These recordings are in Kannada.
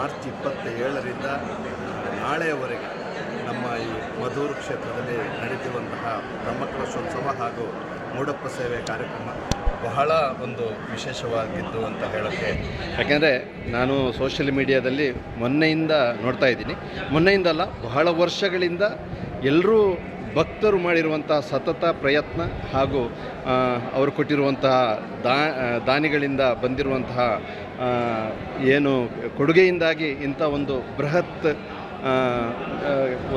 ಮಾರ್ಚ್ ಇಪ್ಪತ್ತ ಏಳರಿಂದ ನಾಳೆಯವರೆಗೆ ನಮ್ಮ ಈ ಮಧೂರು ಕ್ಷೇತ್ರದಲ್ಲಿ ನಡೆದಿರುವಂತಹ ಬ್ರಹ್ಮಕಲಶೋತ್ಸವ ಹಾಗೂ ಮೂಡಪ್ಪ ಸೇವೆ ಕಾರ್ಯಕ್ರಮ ಬಹಳ ಒಂದು ವಿಶೇಷವಾಗಿತ್ತು ಅಂತ ಹೇಳೋಕ್ಕೆ. ಯಾಕೆಂದರೆ ನಾನು ಸೋಷಿಯಲ್ ಮೀಡಿಯಾದಲ್ಲಿ ಮೊನ್ನೆಯಿಂದ ನೋಡ್ತಾ ಇದ್ದೀನಿ. ಮೊನ್ನೆಯಿಂದಲ್ಲ ಬಹಳ ವರ್ಷಗಳಿಂದ ಎಲ್ಲರೂ ಭಕ್ತರು ಮಾಡಿರುವಂತಹ ಸತತ ಪ್ರಯತ್ನ ಹಾಗೂ ಅವರು ಕೊಟ್ಟಿರುವಂತಹ ದಾ ದಾನಿಗಳಿಂದ ಬಂದಿರುವಂತಹ ಏನು ಕೊಡುಗೆಯಿಂದಾಗಿ ಇಂಥ ಒಂದು ಬೃಹತ್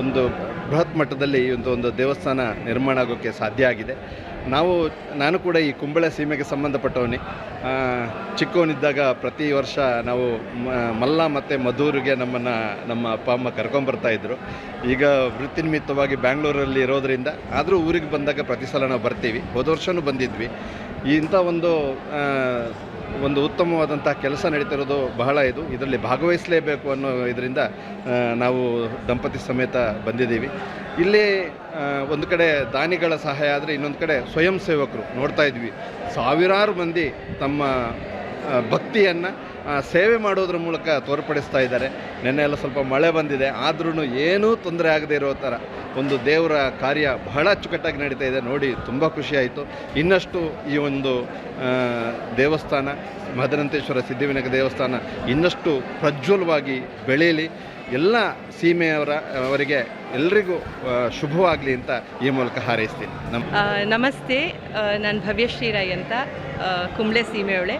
ಒಂದು ಬೃಹತ್ ಮಟ್ಟದಲ್ಲಿ ಈ ಒಂದು ದೇವಸ್ಥಾನ ನಿರ್ಮಾಣ ಆಗೋಕ್ಕೆ ಸಾಧ್ಯ ಆಗಿದೆ. ನಾವು, ನಾನು ಕೂಡ ಈ ಕುಂಬಳ ಸೀಮೆಗೆ ಸಂಬಂಧಪಟ್ಟವನೇ. ಚಿಕ್ಕವನಿದ್ದಾಗ ಪ್ರತಿ ವರ್ಷ ನಾವು ಮಲ್ಲ ಮತ್ತು ಮಧೂರಿಗೆ ನಮ್ಮನ್ನು, ನಮ್ಮ ಅಪ್ಪ, ಅಮ್ಮ ಕರ್ಕೊಂಬರ್ತಾ ಇದ್ದರು ಈಗ ವೃತ್ತಿ ನಿಮಿತ್ತವಾಗಿ ಬ್ಯಾಂಗ್ಳೂರಲ್ಲಿ ಇರೋದರಿಂದ ಆದರೂ ಊರಿಗೆ ಬಂದಾಗ ಪ್ರತಿ ಸಲ ನಾವು ಬರ್ತೀವಿ. ಹೋದ ವರ್ಷವೂ ಬಂದಿದ್ವಿ. ಇಂಥ ಒಂದು ಒಂದು ಉತ್ತಮವಾದಂಥ ಕೆಲಸ ನಡೀತಿರೋದು ಬಹಳ ಇದು. ಇದರಲ್ಲಿ ಭಾಗವಹಿಸಲೇಬೇಕು ಅನ್ನೋ ಇದರಿಂದ ನಾವು ದಂಪತಿ ಸಮೇತ ಬಂದಿದ್ದೀವಿ. ಇಲ್ಲಿ ಒಂದು ಕಡೆ ದಾನಿಗಳ ಸಹಾಯ ಆದರೆ ಇನ್ನೊಂದು ಕಡೆ ಸ್ವಯಂ ಸೇವಕರು ನೋಡ್ತಾ ಇದ್ವಿ. ಸಾವಿರಾರು ಮಂದಿ ತಮ್ಮ ಭಕ್ತಿಯನ್ನು ಸೇವೆ ಮಾಡೋದ್ರ ಮೂಲಕ ತೋರ್ಪಡಿಸ್ತಾ ಇದ್ದಾರೆ. ನೆನ್ನೆ ಎಲ್ಲ ಸ್ವಲ್ಪ ಮಳೆ ಬಂದಿದೆ. ಆದ್ರೂ ಏನೂ ತೊಂದರೆ ಆಗದೇ ಇರೋ ಥರ ಒಂದು ದೇವರ ಕಾರ್ಯ ಬಹಳ ಅಚ್ಚುಕಟ್ಟಾಗಿ ನಡೀತಾ ಇದೆ. ನೋಡಿ ತುಂಬ ಖುಷಿಯಾಯಿತು ಇನ್ನಷ್ಟು ಈ ಒಂದು ದೇವಸ್ಥಾನ ಮದನಂತೇಶ್ವರ ಸಿದ್ಧಿವಿನಾಯಕ ದೇವಸ್ಥಾನ ಇನ್ನಷ್ಟು ಪ್ರಜ್ವಲವಾಗಿ ಬೆಳೆಯಲಿ. ಎಲ್ಲ ಸೀಮೆಯವರ ಅವರಿಗೆ ಎಲ್ರಿಗೂ ಶುಭವಾಗಲಿ ಅಂತ ಈ ಮೂಲಕ ಹಾರೈಸ್ತೀನಿ. ನಮಸ್ತೆ. ನಾನು ಭವ್ಯಶ್ರೀ ರಾಯ್ ಅಂತ ಕುಂಬಳೆ ಆ,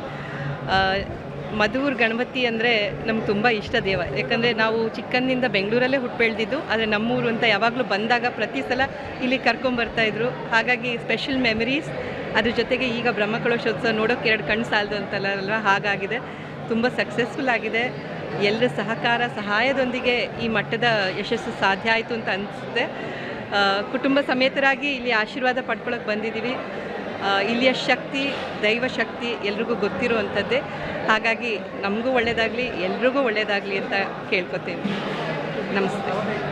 ಮಧುರ್ ಗಣಪತಿ ಅಂದರೆ ನಮ್ಗೆ ತುಂಬ ಇಷ್ಟ ದೇವ. ಯಾಕಂದರೆ ನಾವು ಚಿಕ್ಕಂದಿನಿಂದ ಬೆಂಗಳೂರಲ್ಲೇ ಹುಟ್ಟು ಬೆಳೆದಿದ್ದು, ಆದರೆ ನಮ್ಮೂರು ಅಂತ ಯಾವಾಗಲೂ ಬಂದಾಗ ಪ್ರತಿ ಸಲ ಇಲ್ಲಿ ಕರ್ಕೊಂಬರ್ತಾಯಿದ್ರು ಹಾಗಾಗಿ ಸ್ಪೆಷಲ್ ಮೆಮರೀಸ್ ಅದ್ರ ಜೊತೆಗೆ ಈಗ ಬ್ರಹ್ಮಕಲಶೋತ್ಸವ ನೋಡೋಕೆ ಎರಡು ಕಣ್ಣು ಸಾಲದು ಅಂತಲ್ಲ, ಅಲ್ವಾ? ಹಾಗಾಗಿದೆ. ತುಂಬ ಸಕ್ಸಸ್ಫುಲ್ ಆಗಿದೆ. ಎಲ್ಲರ ಸಹಕಾರ, ಸಹಾಯದೊಂದಿಗೆ ಈ ಮಟ್ಟದ ಯಶಸ್ಸು ಸಾಧ್ಯ ಆಯಿತು ಅಂತ ಅನಿಸುತ್ತೆ. ಕುಟುಂಬ ಸಮೇತರಾಗಿ ಇಲ್ಲಿ ಆಶೀರ್ವಾದ ಪಡ್ಕೊಳಕ್ಕೆ ಬಂದಿದ್ದೀವಿ. ಇಲ್ಲಿಯ ಶಕ್ತಿ ದೈವ ಶಕ್ತಿ ಎಲ್ರಿಗೂ ಗೊತ್ತಿರುವಂಥದ್ದೇ. ಹಾಗಾಗಿ ನಮಗೂ ಒಳ್ಳೆಯದಾಗಲಿ ಎಲ್ರಿಗೂ ಒಳ್ಳೆಯದಾಗಲಿ ಅಂತ ಕೇಳ್ಕೊತೇನೆ. ನಮಸ್ತೆ.